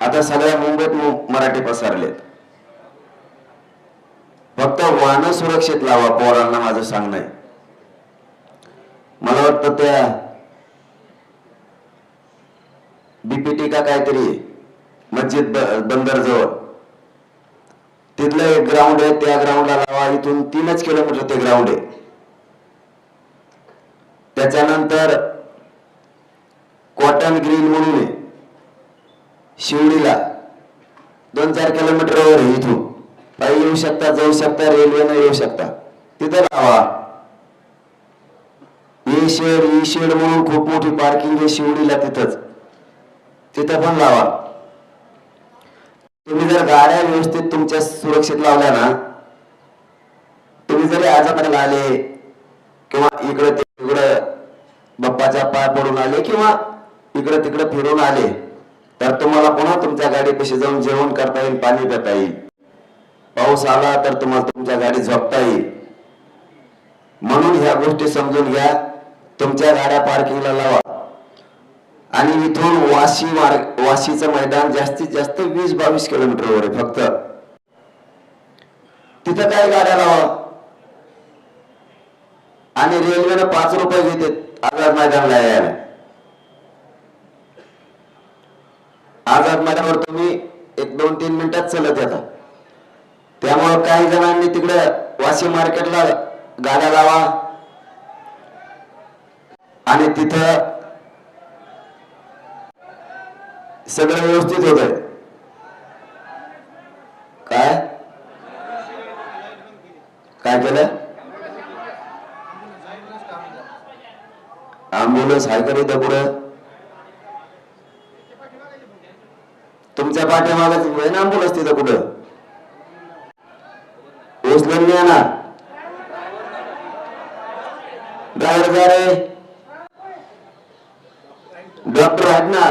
आता सगळ्या मुंबईत मराठी पसरलेत. फक्त वाहन सुरक्षित लावा पोरांना माझं सांगणं आहे. मला वाटतं त्या बीपीटी का काहीतरी मस्जिद बंदर जवळ तिथलं एक ग्राउंड आहे त्या ग्राउंडला लावा इथून तीनच किलोमीटर ते ग्राउंड आहे. त्याच्यानंतर कॉटन ग्रीन म्हणून आहे. शिवडीला. दोन चार किलोमीटरवर इथून. पायी येऊ शकता जाऊ शकता रेल्वेनं येऊ शकता. तिथं लावा ए शेड ई शेड म्हणून खूप मोठी पार्किंग आहे शिवडीला तिथंच. तिथं पण लावा. तुम्ही जर गाड्या व्यवस्थित तुमच्या सुरक्षित लावल्या ना तुम्ही जरी आजाकडे आले किंवा इकडं तिकडं बाप्पाच्या पाय पडून आले किंवा इकडं तिकडं फिरून आले तर तुम्हाला पुन्हा तुमच्या गाडीपाशी जाऊन जेवण करता येईल पाणी पिता येईल. पाऊस आला तर तुम्हाला तुमच्या गाडी झोपता येईल. म्हणून ह्या गोष्टी समजून घ्या तुमच्या गाड्या पार्किंगला लावा. आणि इथून वाशी मार्ग वाशीचं मैदान जास्तीत जास्त वीस बावीस किलोमीटरवर आहे फक्त. तिथं काय गाड्या लावा? आणि रेल्वेनं पाच रुपये घेते आझाद मैदानला यायला. आझाद मैदानावर तुम्ही एक दोन तीन मिनिटात चलत येता. त्यामुळं काही जणांनी तिकडे वाशी मार्केटला गाड्या लावा. आणि तिथं सगळं व्यवस्थित होत आहे काय? काय केलं? अँब्युलन्स आहे का पुढं? त्याच्या पाठीमागच आहे ना असते तिथं कुठं? उचलून नाही ना? ड्रायव्हर जा रे. डॉक्टर आहेत ना?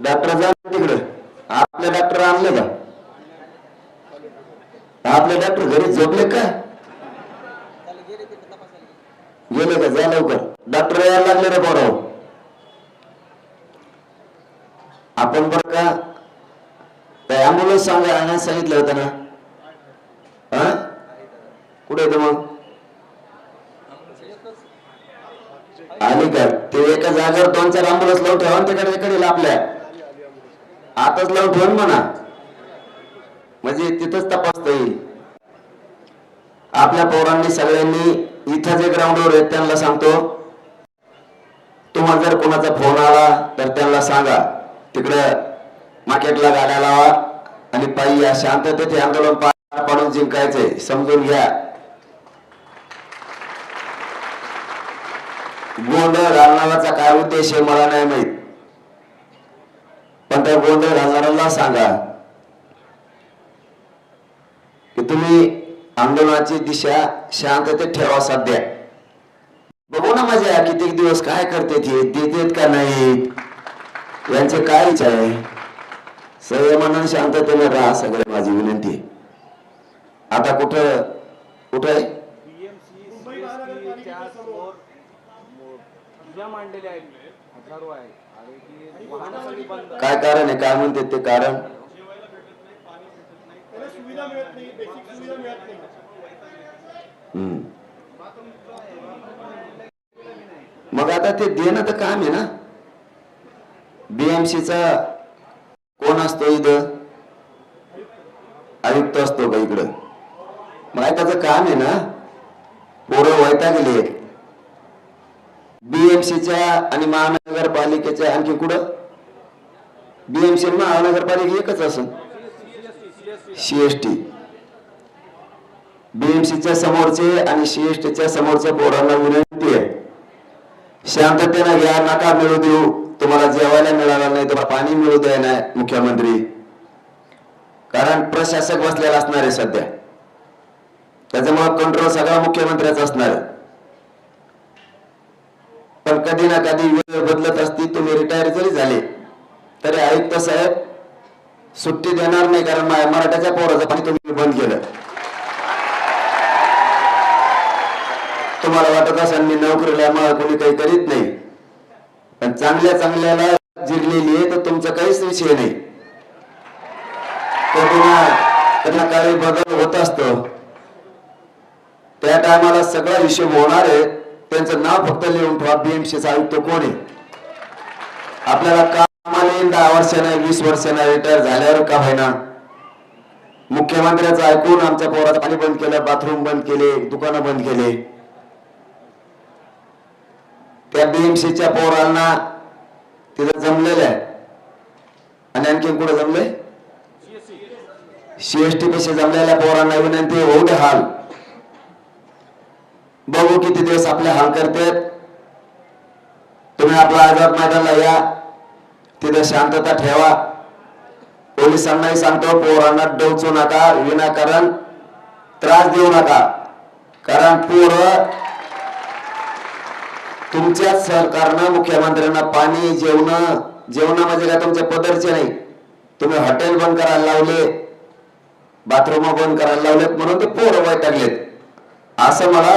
डॉक्टर जा तिकडे. आपले डॉक्टर आणले का? आपले डॉक्टर घरी झोपले का? गेले का? जा लवकर. डॉक्टर यायला लागले रे बरोबर आपण बरं का त्या अँब्युलन्स सांगा सांगितलं होतं ना? हा? कुठे येतं मग? आली का? ते एका जागेवर दोन चार अँबुलन्स लावून ठेवा आणि तिकडे आपल्या. आताच लावून ठेवून म्हणा. म्हणजे तिथंच तपासता येईल. आपल्या पोरांनी सगळ्यांनी इथं जे ग्राउंडवर आहेत त्यांना सांगतो तुम्हाला जर कोणाचा फोन आला तर त्यांना सांगा. तिकडं मार्केटला गाड्या लावा आणि पायी या शांततेत हे आंदोलन पार पाडून जिंकायचंय समजून घ्या. गोंधळ घालणाराचा काय उद्देश आहे मला नाही माहीत. पण त्या गोंधळ घालणाऱ्याला सांगा की तुम्ही आंदोलनाची दिशा शांततेत ठेवा सध्या. बघू ना मजा किती दिवस काय करते ते देत का नाहीत? यांचे काय विचार आहे? संयमानं शांततेने राहा सगळे माझी विनंती आहे. आता कुठं कुठं आहे? काय कारण आहे? काय म्हणते ते कारण? मग आता ते देणं तर काम आहे ना? बीएमसीचा कोण असतो इथं? आयुक्त असतो का इकडं? मग त्याचं काम आहे ना? पोरं वैतागले. बीएमसीच्या आणि महानगरपालिकेच्या आणखी कुठं? बीएमसी महानगरपालिका एकच असेल सीएसटी बीएमसीच्या समोरचे आणि सीएसटीच्या समोरच्या पोरांना विनंती आहे. शांततेनं घ्या नका मिळू देऊ. तुम्हाला जेवायला मिळालं नाही तुम्हाला पाणी मिळू द्या नाही मुख्यमंत्री. कारण प्रशासक बसलेला असणार आहे सध्या. त्याच्यामुळे कंट्रोल सगळा मुख्यमंत्र्याचा असणार आहे. पण कधी ना कधी वेळ बदलत असती तुम्ही रिटायर जरी झाले तरी आयुक्त साहेब सुट्टी देणार नाही कारण मराठ्याच्या पोराचं पाणी तुम्ही बंद केलं. तुम्हाला वाटत असेल मी नोकरीला मला कोणी काही करीत नाही. पण चांगल्या चांगल्याला जिरलेली आहे तर तुमचा काहीच विषय नाही. त्यांना काही बदल होत असतो. त्या टायमाला सगळा हिशोब होणार आहे. त्यांचं नाव फक्त लिहून ठेवा बीएमसीचा आयुक्त कोण आहे? आपल्याला कामाला येईल दहा वर्षाने वीस वर्षाने रिटायर झाल्यावर का होईना? मुख्यमंत्र्याचं ऐकून आमच्या पोरात पाणी बंद केलं बाथरूम बंद केले दुकानं बंद केले. त्या बीएमसीच्या पोरांना तिथं जमलेलं आहे. आणि आणखीन कुठे जमले? सीएसटी पेक्षा जमलेल्या पोरांना विनंती होऊ दे हाल. बघू किती दिवस आपले हाल करतात. तुम्ही आपला आझाद मैदानला या. तिथं शांतता ठेवा. पोलिसांनाही सांगतो पोरांना डोचू नका विनाकारण त्रास देऊ नका. कारण पोरं तुमच्याच सरकारनं मुख्यमंत्र्यांना पाणी जेवण जेवण म्हणजे काय तुमच्या पदरचे नाही. तुम्ही हॉटेल बंद करायला लावले बाथरूम बंद करायला लावलेत म्हणून ते पोरं वैतागलेत. असं मला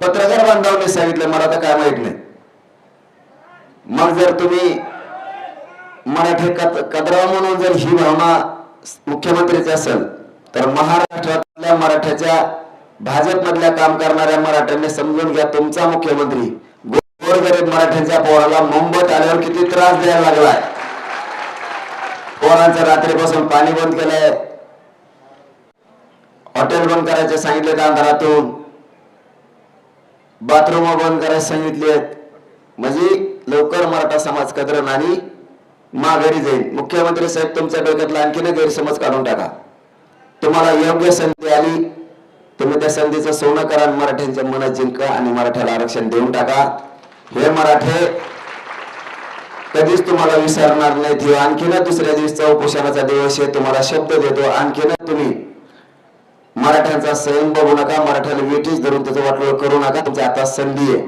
पत्रकार बांधवांनी सांगितलं मला तर काय माहीत नाही. मग जर तुम्ही मराठी कद कदरा म्हणून जर ही भावना मुख्यमंत्रीची असेल तर महाराष्ट्रातल्या मराठ्याच्या भाजपमधल्या काम करणाऱ्या मराठ्यांनी समजून घ्या तुमचा मुख्यमंत्री गोरगरीब मराठ्यांच्या पोराला मुंबईत आल्यावर किती त्रास द्यायला लागलाय? पोरांचं रात्रीपासून पाणी बंद केलंय. हॉटेल बंद करायचे सांगितले अंधारातून बाथरूम बंद करायला सांगितले म्हणजे लवकर मराठा समाज कदरण आणि माघारी जाईल. मुख्यमंत्री साहेब तुमच्या डोक्यातला आणखीन गैरसमज काढून टाका. तुम्हाला योग्य संधी आली तुम्ही त्या संधीचं सोनं करा आणि मराठ्यांच्या मनात जिंका आणि मराठ्याला आरक्षण देऊन टाका. हे मराठे कधीच तुम्हाला विसरणार नाहीत. हे आणखीन दुसऱ्या दिवसचा उपोषणाचा दिवस आहे. तुम्हाला शब्द देतो. आणखीन तुम्ही मराठ्यांचा सैन बघू नका. मराठ्याला वेठीच धरून त्याचं वाटलं करू नका. तुमच्या आता संधी आहे.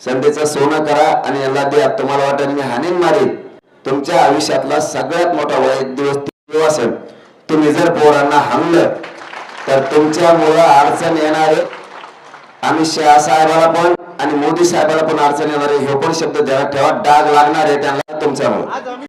संधीचं सोनं करा आणि याला द्या. तुम्हाला वाटेल मी हानीन मारेन. तुमच्या आयुष्यातला सगळ्यात मोठा वाईट दिवस दिवस तुम्ही जर पोरांना हाणलं तर तुमच्यामुळं अडचण येणार आहे. आम्ही शहा साहेबाला पण आणि मोदी साहेबाला पण अडचण येणार आहे हे पण शब्द ध्यानात ठेवा. डाग लागणार आहे त्यांना तुमच्यामुळे.